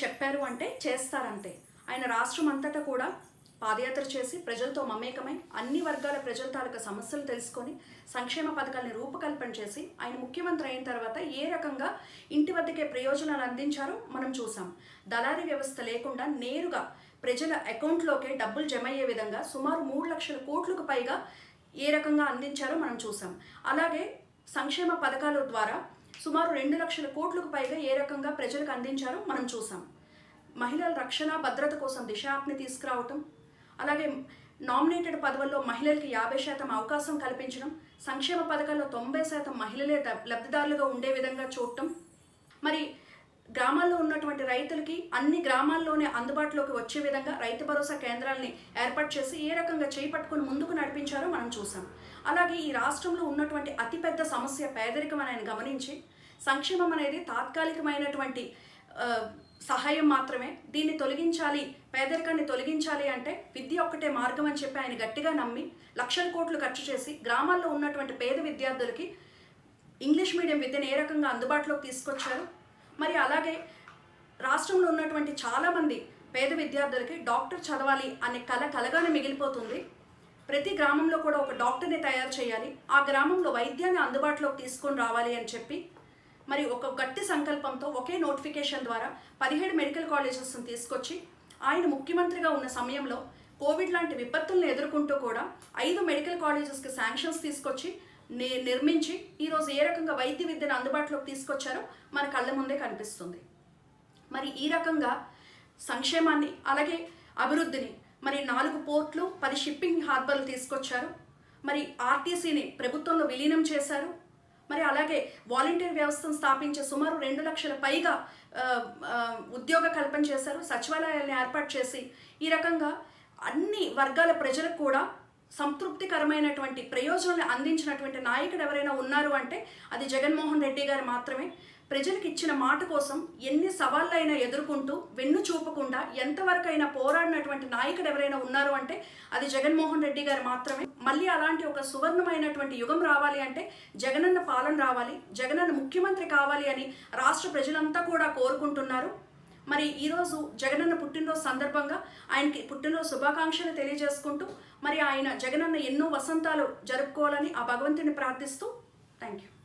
చెప్పారు అంటే చేస్తారంతే. ఆయన రాష్ట్రం అంతటా కూడా పాదయాత్ర చేసి ప్రజలతో మమేకమై అన్ని వర్గాల ప్రజల తాలూకా సమస్యలు తెలుసుకొని సంక్షేమ పథకాలను రూపకల్పన చేసి ఆయన ముఖ్యమంత్రి అయిన తర్వాత ఏ రకంగా ఇంటి వద్దకే ప్రయోజనాలు అందించారో మనం చూసాం. దళారీ వ్యవస్థ లేకుండా నేరుగా ప్రజల అకౌంట్లోకే డబ్బులు జమ అయ్యే విధంగా సుమారు మూడు లక్షల కోట్లకు పైగా ఏ రకంగా అందించారో మనం చూసాం. అలాగే సంక్షేమ పథకాల ద్వారా సుమారు రెండు లక్షల కోట్లకు పైగా ఏ రకంగా ప్రజలకు అందించారో మనం చూసాం. మహిళల రక్షణ భద్రత కోసం దిశ యాప్ని తీసుకురావటం అలాగే నామినేటెడ్ పదవుల్లో మహిళలకి యాభై శాతం అవకాశం కల్పించడం సంక్షేమ పథకాల్లో తొంభై శాతం మహిళలే లబ్ధిదారులుగా ఉండే విధంగా చూడటం. మరి గ్రామాల్లో ఉన్నటువంటి రైతులకి అన్ని గ్రామాల్లోనే అందుబాటులోకి వచ్చే విధంగా రైతు భరోసా కేంద్రాలని ఏర్పాటు చేసి ఏ రకంగా చేపట్టుకుని ముందుకు నడిపించారో మనం చూసాం అలాగే ఈ రాష్ట్రంలో ఉన్నటువంటి అతిపెద్ద సమస్య పేదరికం అని ఆయన గమనించి సంక్షేమం అనేది తాత్కాలికమైనటువంటి సహాయం మాత్రమే. దీన్ని తొలగించాలి పేదరికాన్ని తొలగించాలి అంటే విద్య ఒక్కటే మార్గం అని చెప్పి ఆయన గట్టిగా నమ్మి లక్షల కోట్లు ఖర్చు చేసి గ్రామాల్లో ఉన్నటువంటి పేద విద్యార్థులకి ఇంగ్లీష్ మీడియం విద్యను ఏ రకంగా అందుబాటులోకి తీసుకొచ్చారు? మరి అలాగే రాష్ట్రంలో ఉన్నటువంటి చాలామంది పేద విద్యార్థులకి డాక్టర్ చదవాలి అనే కళ కలగానే మిగిలిపోతుంది. ప్రతి గ్రామంలో కూడా ఒక డాక్టర్ని తయారు చేయాలి. ఆ గ్రామంలో వైద్యాన్ని అందుబాటులోకి తీసుకొని రావాలి అని చెప్పి మరి ఒక గట్టి సంకల్పంతో ఒకే నోటిఫికేషన్ ద్వారా పదిహేడు మెడికల్ కాలేజెస్ని తీసుకొచ్చి ఆయన ముఖ్యమంత్రిగా ఉన్న సమయంలో కోవిడ్ లాంటి విపత్తులను ఎదుర్కొంటూ కూడా ఐదు మెడికల్ కాలేజెస్కి శాంక్షన్స్ తీసుకొచ్చి నిర్మించి ఈరోజు ఏ రకంగా వైద్య విద్యను అందుబాటులోకి తీసుకొచ్చారో మన కళ్ళ ముందే కనిపిస్తుంది. మరి ఈ రకంగా సంక్షేమాన్ని అలాగే అభివృద్ధిని మరి నాలుగు పోర్ట్లు పది షిప్పింగ్ హార్బర్లు తీసుకొచ్చారు. మరి ఆర్టీసీని ప్రభుత్వంలో విలీనం చేశారు. మరి అలాగే వాలంటీర్ వ్యవస్థను స్థాపించే సుమారు రెండు లక్షల పైగా ఉద్యోగ కల్పన చేశారు. సచివాలయాలను ఏర్పాటు చేసి ఈ రకంగా అన్ని వర్గాల ప్రజలకు కూడా సంతృప్తికరమైనటువంటి ప్రయోజనాలు అందించినటువంటి నాయకుడు ఎవరైనా ఉన్నారు అంటే అది జగన్మోహన్ రెడ్డి గారు మాత్రమే. ప్రజలకు ఇచ్చిన మాట కోసం ఎన్ని సవాళ్ళైనా ఎదుర్కొంటూ వెన్ను చూపకుండా ఎంతవరకైనా పోరాడినటువంటి నాయకుడు ఎవరైనా ఉన్నారు అంటే అది జగన్మోహన్ రెడ్డి గారు మాత్రమే. మళ్ళీ అలాంటి ఒక సువర్ణమైనటువంటి యుగం రావాలి అంటే జగనన్న పాలన రావాలి జగనన్న ముఖ్యమంత్రి కావాలి అని రాష్ట్ర ప్రజలంతా కూడా కోరుకుంటున్నారు. మరి ఈరోజు జగనన్న పుట్టినరోజు సందర్భంగా ఆయనకి పుట్టినరోజు శుభాకాంక్షలు తెలియజేసుకుంటూ మరి ఆయన జగనన్న ఎన్నో వసంతాలు జరుపుకోవాలని ఆ భగవంతుని ప్రార్థిస్తూ థ్యాంక్ యూ